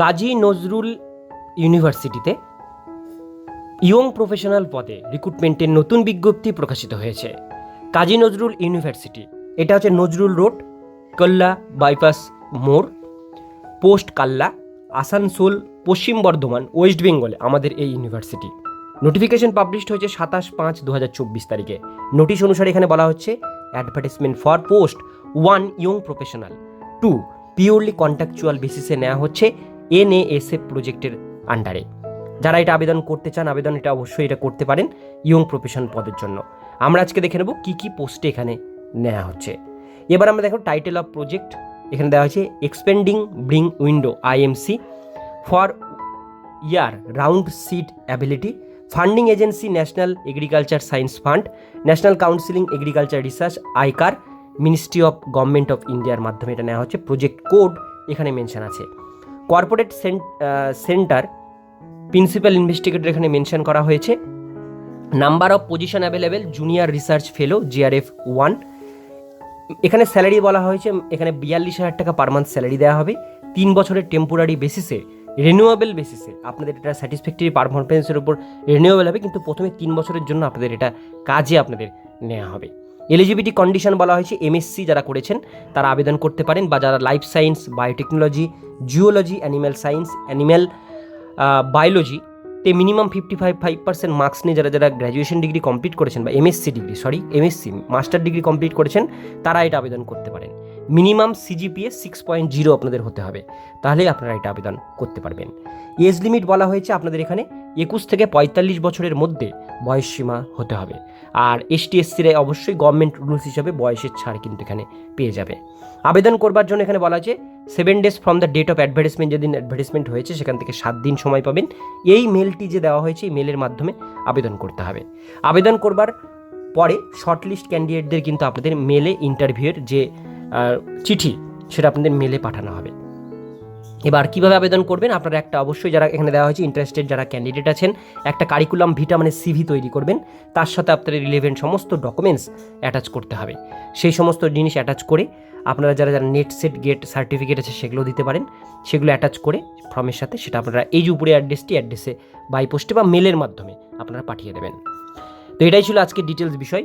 কাজী নজরুল ইউনিভার্সিটিতে young professional পদে রিক্রুটমেন্টের নতুন বিজ্ঞপ্তি প্রকাশিত হয়েছে। কাজী নজরুল ইউনিভার্সিটি, এটা হচ্ছে নজরুল রোড, কল্লা বাইপাস মোড়, পোস্ট কাল্লা, আসানসোল, পশ্চিম বর্ধমান, ওয়েস্ট বেঙ্গলে, আমাদের এই ইউনিভার্সিটি। নোটিফিকেশন পাবলিশড হয়েছে সাতাশ পাঁচ দু হাজার চব্বিশ তারিখে। নোটিশ অনুসারে এখানে বলা হচ্ছে advertisement for post one young professional two purely contractual বেসিসে নেওয়া হচ্ছে এনএএসএ প্রজেক্টের আন্ডারে। যারা এটা আবেদন করতে চান, আবেদন এটা অবশ্যই এটা করতে পারেন ইয়ং প্রফেশন পদের জন্য। আমরা আজকে দেখে নেব কী কী পোস্টে এখানে নেওয়া হচ্ছে। এবার আমরা দেখো টাইটেল অফ প্রজেক্ট। এখানে দেওয়া হয়েছে expanding bring window, IMC, for year round suitability, funding agency national agriculture science fund, national counselling agriculture research, ICAR, ministry of government of ইন্ডিয়ার মাধ্যমে এটা নেওয়া হচ্ছে। প্রজেক্ট কোড এখানে মেনশন আছে। কর্পোরেট সেন্টার প্রিন্সিপাল ইনভেস্টিগেটর এখানে মেনশন করা হয়েছে। Number of position available junior research fellow JRF one এখানে স্যালারি বলা হয়েছে, এখানে বিয়াল্লিশ হাজার টাকা পার মান্থ স্যালারি দেওয়া হবে। তিন বছরের টেম্পোরারি বেসিসে রিনিউয়েবল বেসিসে আপনাদের এটা স্যাটিসফ্যাক্টরি পারফরমেন্সের উপর রিনিউয়েবল হবে, কিন্তু প্রথমে তিন বছরের জন্য আপনাদের এটা কাজে আপনাদের নেওয়া হবে। এলিজিবিলিটি কন্ডিশন বলা হয়েছে এমএসসি যারা করেছেন, তারা আবেদন করতে পারেন বা যারা life science biotechnology geology animal science animal biology তে minimum fifty five five percent marks নিয়ে যারা যারা গ্র্যাজুয়েশন ডিগ্রি কমপ্লিট করেছেন বা MSc degree sorry MSc master degree complete করেছেন, তারা এটা আবেদন করতে পারেন। Minimum CGPA six point zero আপনাদের হতে হবে। তাহলেই আপনারা এটা আবেদন করতে পারবেন। এজ লিমিট বলা হয়েছে আপনাদের এখানে একুশ থেকে পঁয়তাল্লিশ বছরের মধ্যে বয়স সীমা হতে হবে। আর এসটি এসসিরা অবশ্যই গভর্নমেন্ট রুলস হিসাবে বয়সের ছাড় কিন্তু এখানে পেয়ে যাবে। আবেদন করবার জন্য এখানে বলা আছে seven days from the date of advertisement যেদিন অ্যাডভার্টাইজমেন্ট হয়েছে, সেখান থেকে সাত দিন সময় পাবেন। এই মেলটি যে দেওয়া হয়েছে, এই মেলের মাধ্যমে আবেদন করতে হবে। আবেদন করবার পরে শর্টলিস্ট ক্যান্ডিডেটদের কিন্তু আপনাদের মেলে ইন্টারভিউয়ের যে চিঠি সেটা আপনাদের মেলে পাঠানো হবে। এবার কীভাবে আবেদন করবেন? আপনারা একটা অবশ্যই যারা এখানে দেওয়া হয়েছে ইন্টারেস্টেড যারা ক্যান্ডিডেট আছেন, একটা কারিকুলাম ভিটা মানে সিভি তৈরি করবেন। তার সাথে আপনাদের রিলেভেন্ট সমস্ত ডকুমেন্টস অ্যাটাচ করতে হবে। সেই সমস্ত জিনিস অ্যাটাচ করে আপনারা যারা যারা নেট সেট গেট সার্টিফিকেট আছে সেগুলো দিতে পারেন। সেগুলো অ্যাটাচ করে ফর্মের সাথে সেটা আপনারা এই যে উপরে অ্যাড্রেসটি অ্যাড্রেসে বাই পোস্টে বা মেলের মাধ্যমে আপনারা পাঠিয়ে দেবেন। তো এটাই ছিল আজকে ডিটেলস বিষয়।